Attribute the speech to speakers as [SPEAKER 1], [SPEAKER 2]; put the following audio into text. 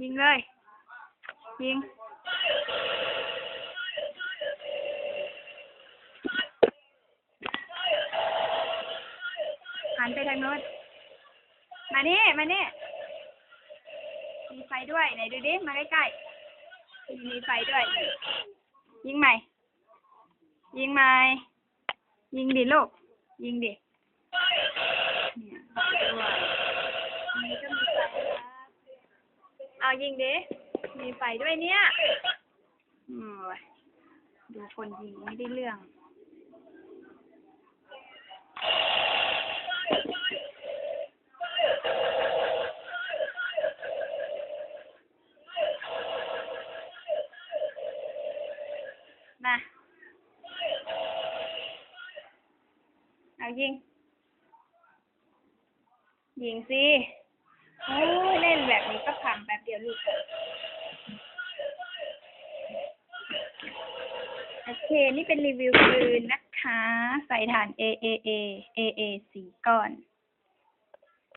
[SPEAKER 1] ยิงเลย ยิง หันไปทางโน้น มานี่ มานี่ มีไฟด้วย ไหนดูดิ มาใกล้ๆ มีไฟด้วย ยิงใหม่ ยิงใหม่ ยิงดิลูก ยิงดิเนี่ย ยิงดิ มีไฟด้วยเนี่ย อืมดูคนยิงไม่ได้เรื่อง มา เอายิง ยิงสิ โอ้ย แบบนี้ก็พังแบบเดียวลูกโอเค นี่เป็นรีวิวปืนนะคะ ใส่ฐาน A A A A A สี่ก้อน